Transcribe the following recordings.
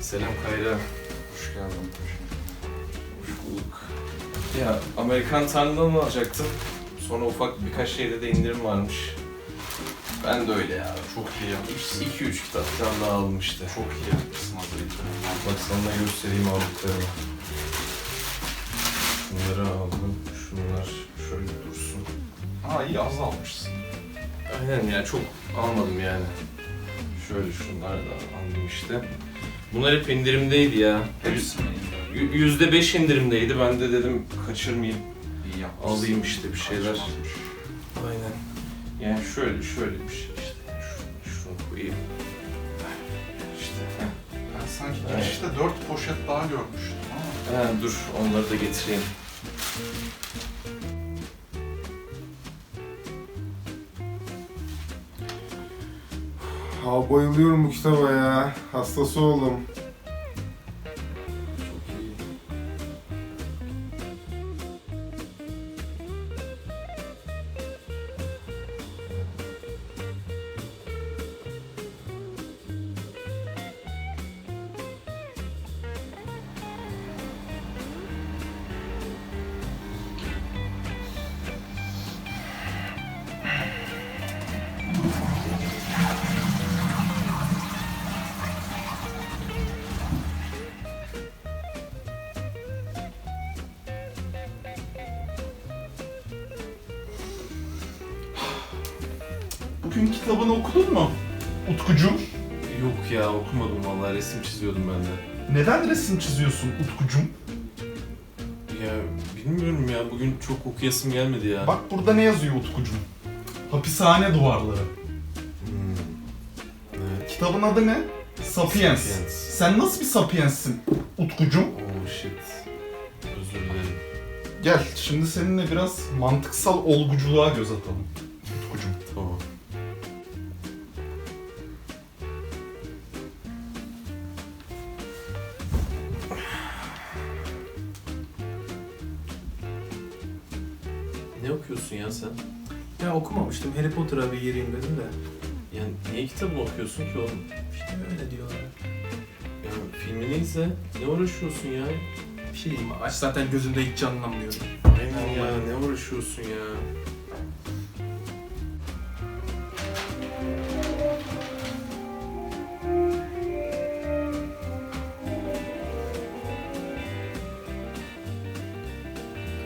Selam Kayra. Hoş geldin. Hoş bulduk. Ya Amerikan Tanrı'dan alacaktım. Sonra ufak birkaç şeyde de indirim varmış. Ben de öyle ya. Çok iyi yapmışsın. 2-3 kitaptan daha almıştı. Çok iyi yapmışsın Hazreti. Bak sana da göstereyim aldıklarımı. Şunları aldım. Şunlar şöyle dursun. Aa iyi az almışsın. Aynen ya çok almadım yani. Şöyle şunlar da aldım işte. Bunlar hep indirimdeydi ya. Hepsi mi? Y- Yüzde beş indirimdeydi. Ben de dedim kaçırmayayım. İyi yapmışsın. Alayım işte bir şeyler. Kaçmamış. Aynen. Yani şöyle şöyle bir şey işte. Şunu, şunu koyayım. İşte. heh. Ben sanki girişte dört poşet daha görmüştüm ama. Ha, dur onları da getireyim. Ha bayılıyorum bu kitaba ya. Hastası oldum. Bugün kitabını okudun mu? Utkucum. Yok ya okumadım vallahi resim çiziyordum ben de. Neden resim çiziyorsun Utkucum? Ya bilmiyorum ya bugün çok okuyasım gelmedi ya. Bak burada ne yazıyor Utkucum? Hapishane duvarları. Hmm. Evet. Kitabın adı ne? Sapiens. Sapiens. Sen nasıl bir sapienssin Utkucum? Oh shit. Özür dilerim. Gel şimdi seninle biraz mantıksal olguculuğa göz atalım. Ne okuyorsun ya sen? Ya okumamıştım. Harry Potter'a bir gireyim dedim de. Yani niye kitabını okuyorsun ki oğlum? İşte öyle diyorlar. Ya filmi neyse ne uğraşıyorsun ya? Bir şey diyeyim. Aç zaten gözümde hiç canlanmıyorum. Aynen ya ne uğraşıyorsun ya?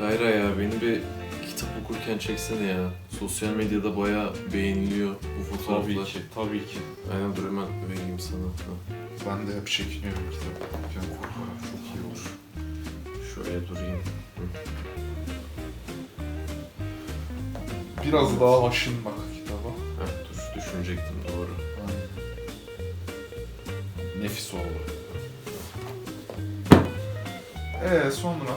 Kayra ya beni bir kitap okurken çeksene ya. Sosyal medyada bayağı beğeniliyor bu fotoğraflar. Tabii ki, tabii ki. Aynen dur hemen vereyim sana. Ha, Ben de hep çekiniyorum kitap okurken fotoğraf çok iyi olur. Şöyle durayım. Biraz daha aşın bak kitaba. Ha, dur düşünecektim doğru. Nefis oldu. Ee sonra?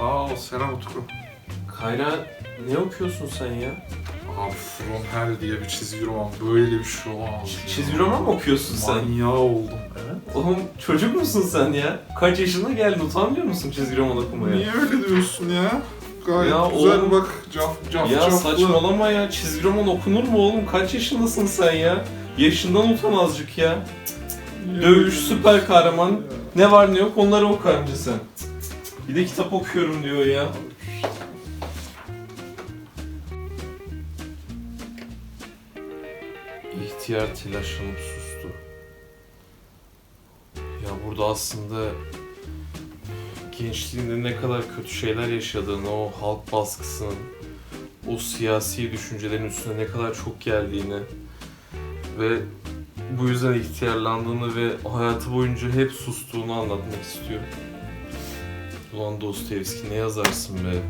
Aa selam Utku. Kayra ne okuyorsun sen ya? Abi From Hell diye bir çizgi roman böyle bir şey olamaz. ya. Çizgi roman mı okuyorsun sen? Manyağı oldum evet. Oğlum çocuk musun sen ya? Kaç yaşına geldin utanmıyor musun çizgi roman okumaya? Niye öyle diyorsun ya? Gayet Ya güzel oğlum- bak caf caf Ya caflı. saçmalama ya çizgi roman okunur mu oğlum? Kaç yaşındasın sen ya? Yaşından utan azıcık ya. Dövüş, süper kahraman. Ne var ne yok onları oku önce sen. Bir de kitap okuyorum diyor ya. İhtiyar telaşlanıp sustu. Ya burada aslında gençliğinde ne kadar kötü şeyler yaşadığını, o halk baskısının, o siyasi düşüncelerin üstüne ne kadar çok geldiğini ve bu yüzden ihtiyarlandığını ve hayatı boyunca hep sustuğunu anlatmak istiyor. Ulan Dostoyevski ne yazarsın be?